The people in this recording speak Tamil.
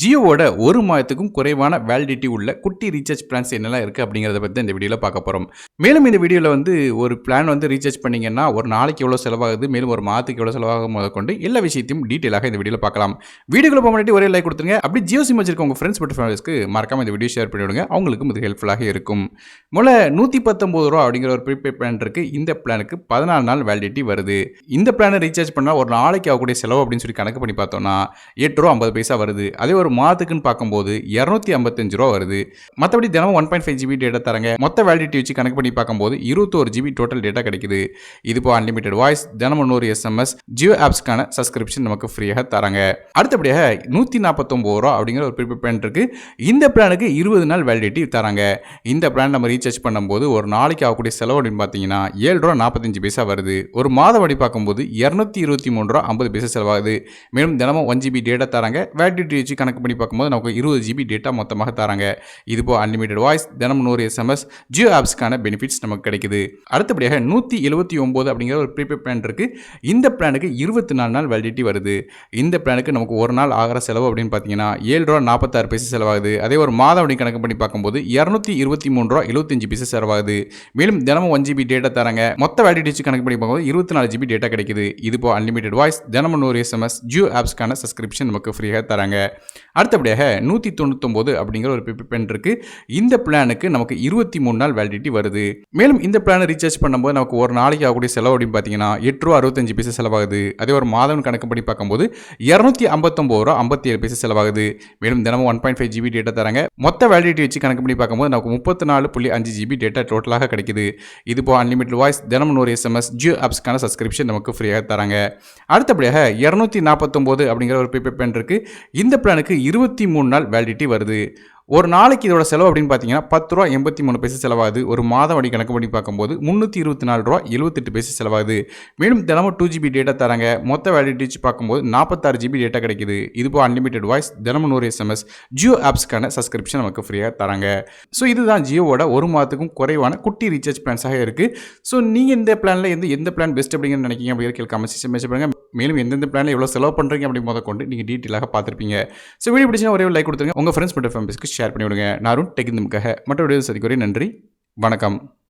ஜியோவோட ஒரு மாதத்துக்கும் குறைவான வேலிடிட்டி உள்ள குட்டி ரீசார்ஜ் பிளான்ஸ் என்னெல்லாம் இருக்குது அப்படிங்கிறத பற்றி இந்த வீடியோவில் பார்க்க போகிறோம் மேலும் இந்த வீடியோவில் வந்து ஒரு பிளான் வந்து ரீசார்ஜ் பண்ணிங்கன்னா ஒரு நாளைக்கு எவ்வளோ செலவாகுது மேலும் ஒரு மாதத்துக்கு எவ்வளோ செலவாகும் முதற்கொண்டு எல்லா விஷயத்தையும் டீட்டெயிலாக இந்த வீடியோவில் பார்க்கலாம். வீடியோக்குள்ள போக முன்னாடி ஒரே லைக் கொடுத்துருங்க. அப்படி ஜியோ சிம் வச்சிருக்க உங்கள் ஃப்ரெண்ட்ஸ் பட் ஃபேமிலிஸ்க்கு மறக்காம இந்த வீடியோ ஷேர் பண்ணிவிடுங்க. அவங்களுக்கும் இது ஹெல்ப்ஃபுல்லாக இருக்கும். முதல்ல நூற்றி பத்தொம்பது ரூபா அப்படிங்கிற ஒரு ப்ரீபெய்ட் பிளான் இருக்குது இந்த பிளானுக்கு பதினாலு நாள் வேலிடிட்டி வருது. இந்த பிளானை ரீசார்ஜ் பண்ணால் ஒரு நாளைக்கு ஆகக்கூடிய செலவு அப்படின்னு சொல்லி கணக்கு பண்ணி பார்த்தோம்னா எட்டு ரூபா ஐம்பது பைசா வருது. அதே ஒரு மாதத்துக்குன்னு பார்க்கும்போது இரநூத்தி ஐம்பத்தஞ்சு ரூபா வருது. மற்றபடி தினமும் one point five GB data தராங்க. மொத்த வேலிடிட்டி வச்சு கணக்கு பண்ணி பார்க்கும்போது இருபத்தோரு ஜிபி டோட்டல் டேட்டா கிடைக்குது. இது இப்போ அன்லிமிட்டட் வாய்ஸ் தினமும் நூறு எஸ்எம்எஸ் ஜியோ ஆப்ஸ்க்கான சப்ஸ்கிரிப்ஷன் நமக்கு ஃப்ரீயாக தராங்க. அடுத்தபடியாக நூற்றி நாற்பத்தொம்பது ரூபா அப்படிங்கிற ஒரு ப்ரீபெய்ட் பிளான் இருக்கு. இந்த பிளானுக்கு இருபது நாள் வேலிடிட்டி தராங்க. இந்த பிளான் நம்ம ரீசார்ஜ் பண்ணும்போது ஒரு நாளைக்கு ஆகக்கூடிய செலவு அப்படின்னு பார்த்தீங்கன்னா ஏழு ரூபா நாற்பத்தஞ்சு பைசா வருது. ஒரு மாதம் அப்படி பார்க்கும்போது இரநூத்தி இருபத்தி மூணு ரூபா ஐம்பது பைசா செலவாகுது. மேலும் தினமும் ஒன் ஜிபி டேட்டா தராங்க. வேலிடிட்டி வச்சு கணக்கு கணக்கு பண்ணி பார்க்கும்போது நமக்கு இருபது ஜிபி டேட்டா மொத்தமாக தராங்க. இது போ அன்லிமிட்டட் வாய்ஸ் தினமும் நூறு எஸ்எம்எஸ் ஜியோ ஆப்ஸ்க்கான பெனிஃபிட்ஸ் நமக்கு கிடைக்குது. அடுத்தபடியாக நூற்றி எழுபத்தி ஒம்பது அப்படிங்கிற ஒரு ப்ரீபெய்ட் பிளான் இருக்குது இந்த பிளானுக்கு இருபத்தி நாலு நாள் வேலிடிட்டி வருது. இந்த பிளானுக்கு நமக்கு ஒரு நாள் ஆகிற செலவு அப்படின்னு பார்த்தீங்கன்னா ஏழு ரூபா நாற்பத்தாறு பைசா செலவாகுது. அதே ஒரு மாதம் அப்படின்னு கணக்கு பண்ணி பார்க்கும்போது இரநூத்தி இருபத்தி மூணு ரூபா எழுபத்தஞ்சு பைசா செலவாகுது. மேலும் தினமும் ஒன் ஜிபி டேட்டா தராங்க. மொத்த வேலிடிட்டி கணக்கு பண்ணி பார்க்கும்போது இருபத்தி நாலு ஜிபி டேட்டா கிடைக்குது. இது போ அன்லிமிட்டட் வாய்ஸ் தினமும் நூறு எஸ்எம்எஸ் ஜியோ ஆப்ஸ்க்கான சப்ஸ்கிரிப்ஷன் நமக்கு ஃப்ரீயாக தராங்க. அடுத்தபடியாக நூற்றி தொண்ணூத்தொம்போது அப்படிங்கிற ஒரு பிபி பென் இருக்குது இந்த பிளானுக்கு நமக்கு இருபத்தி மூணு நாள் வேலிடிட்டி வருது. மேலும் இந்த பிளானை ரீசார்ஜ் பண்ணும்போது நமக்கு ஒரு நாளைக்கு ஆகக்கூடிய செலவு அப்படின்னு பார்த்தீங்கன்னா எட்டு ரூபா அறுபத்தஞ்சு பைசா செலவாகுது. அதே ஒரு மாதம் கணக்கு படி பார்க்கும்போது இரநூத்தி ஐம்பத்தொம்பது ரூபா ஐம்பத்தி ஏழு பைசா செலவாகுது. மேலும் தினமும் one point five GB data தராங்க. மொத்த வேலிடிட்டி வச்சு கணக்கு பண்ணி பார்க்கும்போது நமக்கு முப்பத்தி நாலு புள்ளி அஞ்சு ஜிபி டேட்டா டோட்டலாக கிடைக்குது. இது போ அன்லிமிட் வாய்ஸ் தினமும் நூறு எஸ்எம்எஸ் ஜியோ ஆப்ஸ்க்கான சப்ஸ்கிரிப்ஷன் நமக்கு ஃப்ரீயாக தராங்க. அடுத்தபடியாக இரநூத்தி நாற்பத்தொம்போது அப்படிங்கிற ஒரு ப்ரீபெய்ட் பிளான் இருக்குது இந்த பிளானுக்கு இருபத்தி மூணு நாள் வேலிடிட்டி வருது. ஒரு நாளைக்கு இதோட செலவு அப்படின்னு பார்த்தீங்கன்னா பத்து ரூபா எண்பத்தி மூணு பைசா செலவாகுது. ஒரு மாதம் வடி கணக்கு பண்ணி பார்க்கும்போது முந்நூற்றி இருபத்தி நாலு ரூபா எழுபத்தெட்டு பைசா செலவாகுது. மேலும் தினமும் டூ ஜிபி டேட்டா தராங்க. மொத்த வேலிடிட்டி பார்க்கும்போது நாற்பத்தாறு ஜிபி டேட்டா கிடைக்குது. இது இப்போ அன்லிமிட்டட் வாய்ஸ் தினமும் நூறு எஸ்எம்எஸ் ஜியோ ஆப்ஸ்க்கான சப்ஸ்கிரிப்ஷன் நமக்கு ஃப்ரீயாக தராங்க. ஸோ இதுதான் ஜியோவோட ஒரு மாதத்துக்கும் குறைவான குட்டி ரீசார்ஜ் பிளான்ஸாக இருக்குது ஸோ நீங்கள் இந்த பிளானில் எந்த எந்த பிளான் பெஸ்ட் அப்படிங்கன்னு நினைக்கிங்க அப்படிங்கிற கேள்வி கமெண்ட் செக்ஷன் மெசேஜ் பண்ணுங்கள் மேலும் எந்தெந்த பிளானில் எவ்வளோ செலவு பண்ணுறீங்க அப்படி முத கொண்டு நீங்கள் டீட்டெயிலாக பார்த்துருப்பீங்க. ஸோ வீடியோ பிடிச்சினா ஒரே லைக் கொடுத்துருங்க. உங்கள் ஃப்ரெண்ட்ஸ் மற்றும் ஃபேமிலிஸ்க்கு ஷேர் பண்ணிவிடுங்க. நான் நாரும் டெக் இந்த மற்ற வீடியோ சதிக்குறை நன்றி. வணக்கம்.